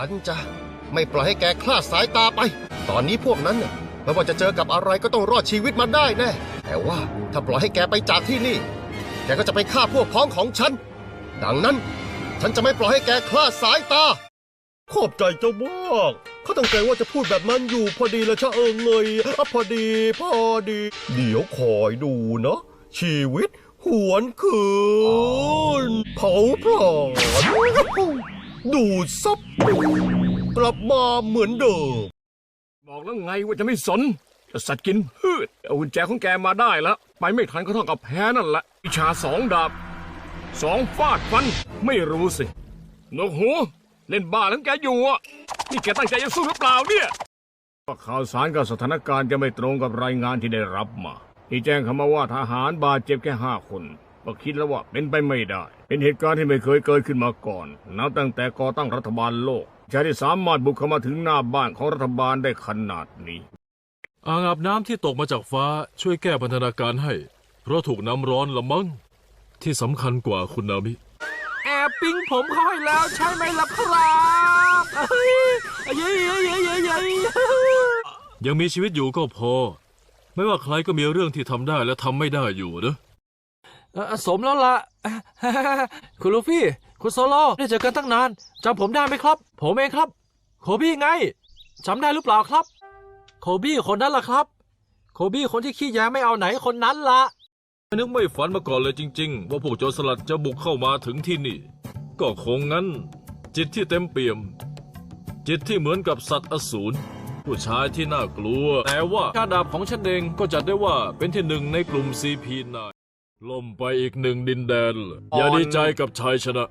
ฉันจะไม่ปล่อยให้แกคลาดสายตาไป ตอนนี้พวกนั้นน่ะไม่ว่าจะเจอกับอะไรก็ต้องรอดชีวิตมาได้แน่ แต่ว่าถ้าปล่อยให้แกไปจากที่นี่ แกก็จะไปฆ่าพวกพ้องของฉัน ดังนั้น ฉันจะไม่ปล่อยให้แกคลาดสายตา ขอบใจเจ้ามากเขาตั้งใจว่าจะพูดแบบนั้นอยู่พอดีเลยชะเอิงเงยอะพอดีพอดี เดี๋ยวคอยดูนะ ชีวิตหวนคืนเผาผลาญ ดูดซับกลับมาเหมือนเดิม บอกแล้วไงว่าจะไม่สนแต่สัตว์กินพืชเอากุญแจของแกมาได้แล้ว ไปไม่ทันก็เท่ากับแพ้นั่นแหละวิชาสองดาบสองฟาดฟันไม่รู้สินกหูเล่นบ้าแล้วแกอยู่อะนี่แกตั้งใจจะสู้หรือเปล่าเนี่ยข่าวสารกับสถานการณ์จะไม่ตรงกับรายงานที่ได้รับมาที่แจ้งเข้ามาว่าทหารบาดเจ็บแค่ห้าคน ก็คิดแล้วว่าเป็นไปไม่ได้ เป็นเหตุการณ์ที่ไม่เคยเกิดขึ้นมาก่อน นับตั้งแต่ก่อตั้งรัฐบาลโลกชายที่สามารถบุกเข้ามาถึงหน้าบ้านของรัฐบาลได้ขนาดนี้ อ่างอาบน้ำที่ตกมาจากฟ้าช่วยแก้พันธนาการให้ เพราะถูกน้ำร้อนละมั้งที่สำคัญกว่าคุณนามิ แอบปิ้งผมเขาให้แล้วใช่ไหมล่ะครับเฮ้ยเย้ยเย้ยเย้ยเย้ยเย้ย ยังมีชีวิตอยู่ก็พอ ไม่ว่าใครก็มีเรื่องที่ทำได้และทำไม่ได้อยู่นะเอ่อ สมแล้วล่ะคุณลูฟี่ คุณโซโลได้เจอกันตั้งนานจำผมได้ไหมครับ ผมเองครับ โคบี้ไงจำได้หรือเปล่าครับ โคบี้คนนั้นล่ะครับ โคบี้คนที่ขี้แยไม่เอาไหนคนนั้นล่ะนึกไม่ฝันมาก่อนเลยจริง ๆ ว่าพวกโจรสลัดจะบุกเข้ามาถึงที่นี่ ก็คงงั้น จิตที่เต็มเปี่ยม จิตที่เหมือนกับสัตว์อสูรผู้ชายที่น่ากลัว แต่ว่ากาดาบของฉันเองก็จัดได้ว่าเป็นที่หนึ่งในกลุ่ม CP9 ล่มไปอีกหนึ่งดินแดนเลยอย่าดีใจกับชัยชนะ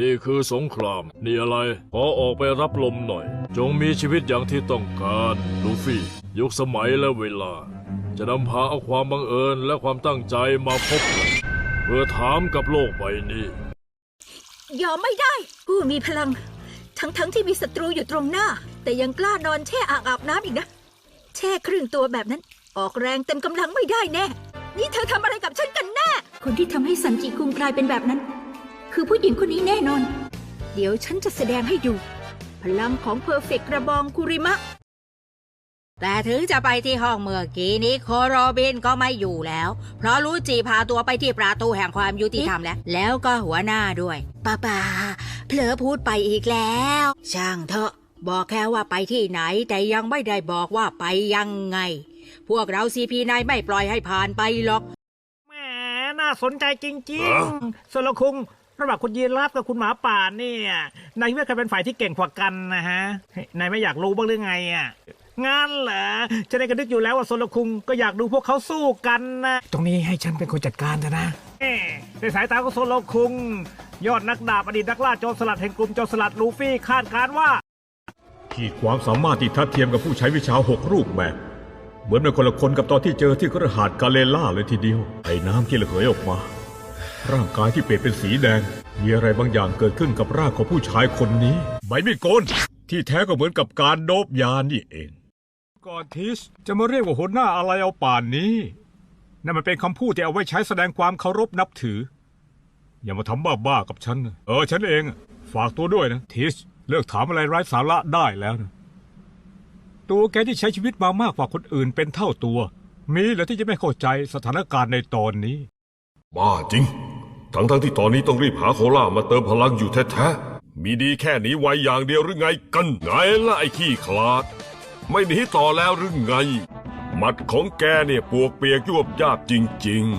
นี่คือสงคราม นี่อะไร ขอออกไปรับลมหน่อย จงมีชีวิตอย่างที่ต้องการลูฟี่ ยุคสมัยและเวลา จะนำพาเอาความบังเอิญและความตั้งใจมาพบกันเพื่อถามกับโลกใบนี้ ยอมไม่ได้ ผู้มีพลัง ทั้งๆทที่มีศัตรูอยู่ตรงหน้า แต่ยังกล้านอนแช่อ่างอาบน้ำอีกนะ แช่ครึ่งตัวแบบนั้น ออกแรงเต็มกำลังไม่ได้แน่ นี่เธอทำอะไรกับฉันกันแน่ คนที่ทำให้สันจิคุงกลายเป็นแบบนั้น คือผู้หญิงคนนี้แน่นอน เดี๋ยวฉันจะแสดงให้ดู พลังของเพอร์เฟกกระบองคุริมะ แต่ถึงจะไปที่ห้องเมื่อกี้นี้โคโรบินก็ไม่อยู่แล้ว เพราะรู้จีพาตัวไปที่ประตูแห่งความยุติธรรมแล้ว แล้วก็หัวหน้าด้วยป้าป้าเผลอพูดไปอีกแล้ว ช่างเถอะบอกแค่ว่าไปที่ไหนแต่ยังไม่ได้บอกว่าไปยังไง พวกเราซีพีนายไม่ปล่อยให้ผ่านไปหรอกแหมน่าสนใจจริงๆโซโลคุงระหว่างคุณยีราฟกับคุณหมาป่าเนี่ยนายว่าใครเป็นฝ่ายที่เก่งกว่ากันนะฮะเฮ้ยนายไม่อยากรู้บ้างหรือไงอะงั้นเหรอจะได้กระดึกอยู่แล้วว่าโซโลคุงก็อยากดูพวกเขาสู้กันนะตรงนี้ให้ฉันเป็นคนจัดการเถอะนะในสายตาของโซโลคุง ยอดนักดาบอดีตนักล่าโจรสลัดแห่งกลุ่มโจรสลัดลูฟี่คาดการณ์ว่า ขีดความสามารถที่ทัดเทียมกับผู้ใช้วิชาหกรูปแบบ เหมือนเป็นคนละคนกับตอนที่เจอที่กระหาดกาเลล่าเลยทีเดียวไอ้น้ำที่ระเหยออกมา ร่างกายที่เปลี่ยนเป็นสีแดง มีอะไรบางอย่างเกิดขึ้นกับร่างของผู้ชายคนนี้ใบมีดโกนที่แท้ก็เหมือนกับการโดบยานี่เอง ก่อนทิสจะมาเรียกว่าหัวหน้าอะไรเอาป่านนี้นั่นมันเป็นคำพูดที่เอาไว้ใช้แสดงความเคารพนับถือ อย่ามาทำบ้าๆกับฉันนะเออฉันเองอะฝากตัวด้วยนะทิสเลิกถามอะไรไร้สาระได้แล้วนะ ตัวแกที่ใช้ชีวิตมามากกว่าคนอื่นเป็นเท่าตัว มีเหรือที่จะไม่เข้าใจสถานการณ์ในตอนนี้ บ้าจริง ทั้งทั้งที่ตอนนี้ต้องรีบหาโคล่ามาเติมพลังอยู่แท้ๆ มีดีแค่หนี้ไวอย่างเดียวหรือไงกัน ไงล่ะไอ้ขี้ขลาด ไม่หนีต่อแล้วหรือไง มัดของแกเนี่ยปวกเปียกยวบยาบจริง ๆ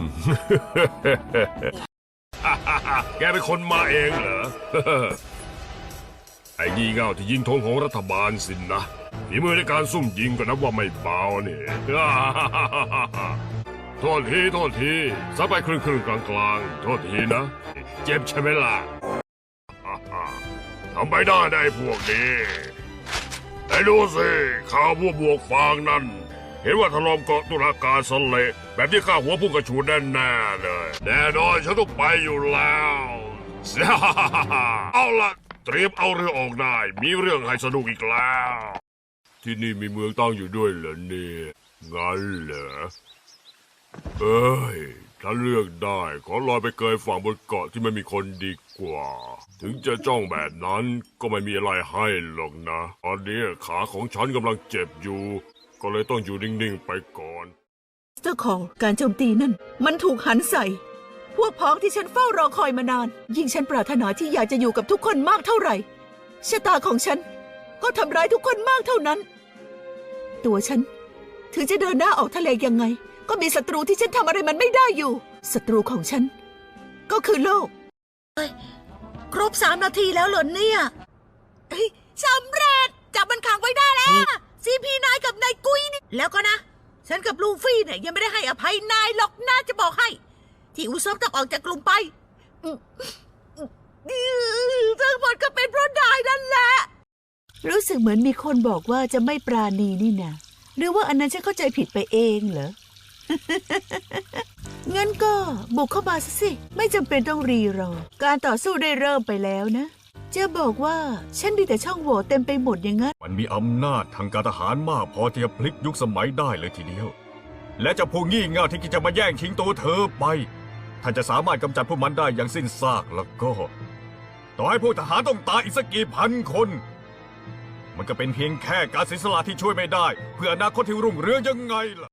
แกเป็นคนมาเองเหรอ ไอ้งี่เง่าที่ยิงธงของรัฐบาลสินนะ ฝีมือในการซุ่มยิงก็นับว่าไม่เบาเนี่ยโทษที โทษทีซับไปครึ่งครึ่งกลางกลางโทษทีนะ เจ็บใช่ไหมล่ะ ทำไปได้ได้พวกนี้ไอ้ดูสิข่าวพวกบวกฟางนั่น เห็นว่าถล่มเกาะตุลาการสเลแบบที่ข้าหัวพุ่งกระชูแน่แน่เลย แน่นอนฉันต้องไปอยู่แล้วเอาละเตรียมเอาเรือออกได้ มีเรื่องให้สนุกอีกแล้ว ที่นี่มีเมืองตั้งอยู่ด้วยเหรอเนี่ยงั้นเหรอเอ้ย ถ้าเลือกได้ขอลอยไปเกยฝั่งบนเกาะที่ไม่มีคนดีกว่า ถึงจะจ้องแบบนั้นก็ไม่มีอะไรให้หรอกนะตอนนี้ขาของฉันกำลังเจ็บอยู่ ก็เลยต้องอยู่นิ่งๆไปก่อนเจ้าของการโจมตีนั่น มันถูกหันใส่ พวกพ้องที่ฉันเฝ้ารอคอยมานาน ยิ่งฉันปรารถนาที่อยากจะอยู่กับทุกคนมากเท่าไหร่ชะตาของฉัน ก็ทำร้ายทุกคนมากเท่านั้น ตัวฉัน ถึงจะเดินหน้าออกทะเลยังไง ก็มีศัตรูที่ฉันทำอะไรมันไม่ได้อยู่ ศัตรูของฉัน ก็คือโลกครบสามนาทีแล้วเหรอเนี่ยสำเร็จจับมันขังไว้ได้แล้วซีพีนายกับนายกุ้ยนี่แล้วก็นะ ฉันกับลูฟี่เนี่ยยังไม่ได้ให้อภัยนายหรอกน่าจะบอกให้ ที่อุซบต้องออกจากกลุ่มไปอืมอืมทั้งหมดก็เป็นเพราะนายนั่นแหละ รู้สึกเหมือนมีคนบอกว่าจะไม่ปราณีนี่นะหรือว่าอันนั้นฉันเข้าใจผิดไปเองเหรอ งั้นก็บุกเข้ามาซะสิ ไม่จำเป็นต้องรีรอ การต่อสู้ได้เริ่มไปแล้วนะ จะบอกว่าฉันมีแต่ช่องโหว่เต็มไปหมดอย่างนั้น มันมีอำนาจทางการทหารมากพอที่จะพลิกยุคสมัยได้เลยทีเดียว และจะผู้งี่เง่าที่จะมาแย่งชิงตัวเธอไป ถ้าจะสามารถกำจัดพวกมันได้อย่างสิ้นซากแล้วก็ ต่อให้พวกทหารต้องตายอีกสักกี่พันคน มันก็เป็นเพียงแค่การเสียสละที่ช่วยไม่ได้ เพื่ออนาคตที่รุ่งเรืองยังไงล่ะ